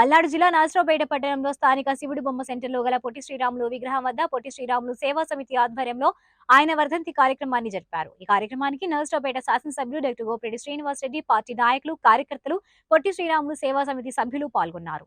పల్నాడు జిల్లా నాసరావుపేట పట్టణంలో స్థానిక శివుడి బొమ్మ సెంటర్లో గల పొట్టి శ్రీరాములు విగ్రహం వద్ద పొట్టి శ్రీరాములు సేవా సమితి ఆధ్వర్యంలో ఆయన వర్ధంతి కార్యక్రమాన్ని జరిపారు. ఈ కార్యక్రమానికి నరసరావుపేట శాసనసభ్యులు డాక్టర్ గోపిరెడ్డి శ్రీనివాస్ రెడ్డి పార్టీ నాయకులు కార్యకర్తలు పొట్టి శ్రీరాములు సేవా సమితి సభ్యులు పాల్గొన్నారు.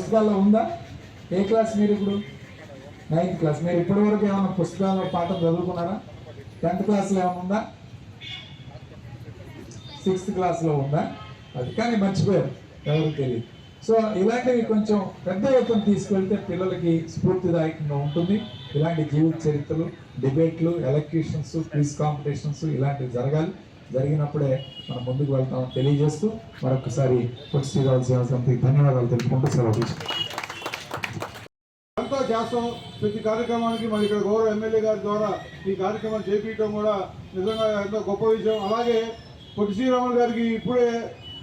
పుస్తకాల్లో ఉందా? ఏ క్లాస్ మీరు ఇప్పుడు? నైన్త్ క్లాస్ మీరు ఇప్పటి వరకు ఏమైనా పుస్తకాల్లో పాఠం చదువుకున్నారా? టెన్త్ క్లాస్లో ఏమైనా ఉందా? సిక్స్త్ క్లాస్లో ఉందా? అది కానీ మర్చిపోయారు ఎవరికి తెలియదు. సో ఇలాంటివి కొంచెం పెద్ద ఎత్తున తీసుకెళ్తే పిల్లలకి స్ఫూర్తిదాయకంగా ఉంటుంది. ఇలాంటి జీవిత చరిత్రలు డిబేట్లు ఎలక్యూషన్స్ క్విజ్ కాంపిటీషన్స్ ఇలాంటివి జరగాలి. జరిగినప్పుడే మనం ముందుకు వెళ్తామని తెలియజేస్తూ మరొకసారి పొట్టి శ్రీరావు సేవ సమితికి ధన్యవాదాలు తెలుపుకుంటూ సెలవు అంతా చేస్తాం ప్రతి కార్యక్రమానికి మరి ఇక్కడ గౌరవ ఎమ్మెల్యే గారి ద్వారా ఈ కార్యక్రమం చేపించడం కూడా నిజంగా ఎంతో గొప్ప విషయం అలాగే పొట్టి శ్రీరాములు గారికి ఇప్పుడే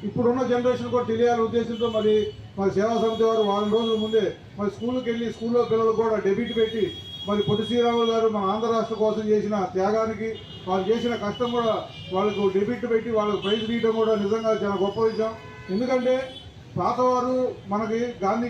ఇప్పుడున్న జనరేషన్ కూడా తెలియాలని ఉద్దేశంతో మరి మరి సేవా సమితి వారు వారం రోజుల ముందే మరి స్కూల్కి వెళ్ళి స్కూల్లో పిల్లలు కూడా డెబిట్ పెట్టి మరి పొట్టి శ్రీరాములు గారు మన ఆంధ్ర రాష్ట్రం కోసం చేసిన త్యాగానికి వాళ్ళు చేసిన కష్టం కూడా వాళ్ళకు డెబిట్ పెట్టి వాళ్ళకు ప్రైజ్ తీయడం కూడా నిజంగా చాలా గొప్ప విషయం. ఎందుకంటే పాతవారు మనకి గాంధీ